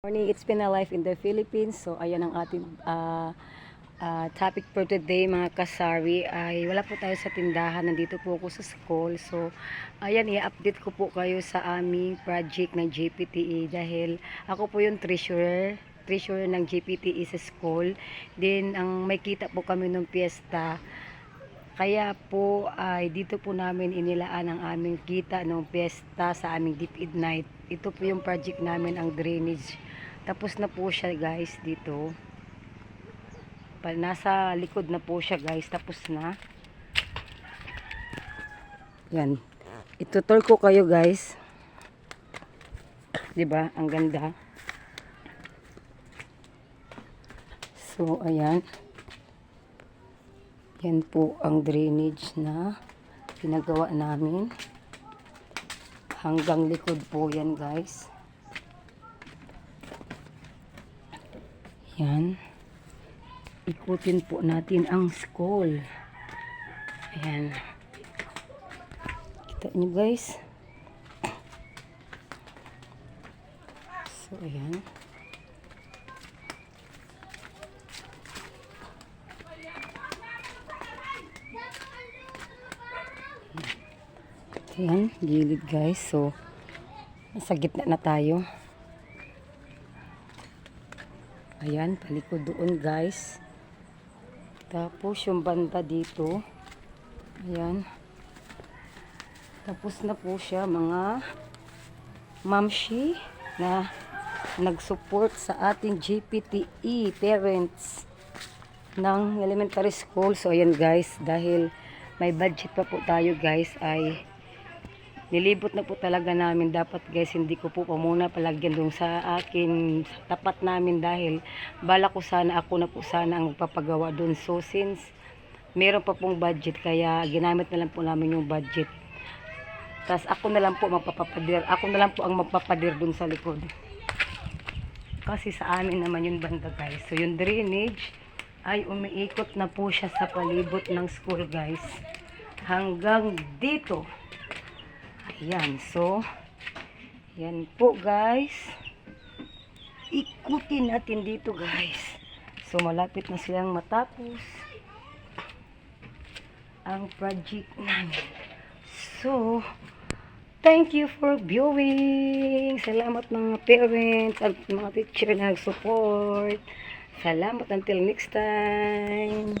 Morning, it's been a life in the Philippines. So, ayan ang ating ah, ah, topic for today, mga kasari. Ay, wala po tayo sa tindahan. Nandito po ako sa school. So, ayan, i-update ko po kayo sa aming project ng JPTE dahil ako po yung treasurer treasurer ng JPTE sa school. Then, ang may kita po kami ng piyesta. Kaya po ay dito po namin inilaan ang aming kita ng piyesta sa aming Deep Night. Ito po yung project namin, ang drainage. Tapos na po siya guys dito. Nasa likod na po siya guys. Tapos na. Yan. Itutur ko kayo guys. 'Di ba Ang ganda. So, ayan. Yan po ang drainage na pinagawa namin. Hanggang likod po yan guys. Yan. Ikutin po natin ang school. Ayan. Kita nyo guys. So, ayan. Ayan, gilid guys. So, nasa gitna na tayo. Ayan, palikod doon guys. Tapos yung banda dito. Ayan. Tapos na po siya mga mamshi na nag-support sa ating GPTE parents ng elementary school. So, ayan guys, dahil may budget pa po tayo guys, ay nilibot na po talaga namin. Dapat guys, hindi ko po pa muna palagyan dun sa akin, sa tapat namin dahil bala ko sana, ako na po sana ang magpapagawa dun. So, since meron pa pong budget, kaya ginamit na lang po namin yung budget. Tapos ako na lang po magpapapadir. Ako na lang po ang magpapadir dun sa likod. Kasi sa amin naman yung banda guys. So yung drainage ay umiikot na po siya sa palibot ng school guys. Hanggang dito. Ayan. So, yan po guys. Ikutin natin dito guys. So malapit na silang matapos ang project namin. So, thank you for viewing. Salamat mga parents at mga teacher na nag-support. Salamat until next time.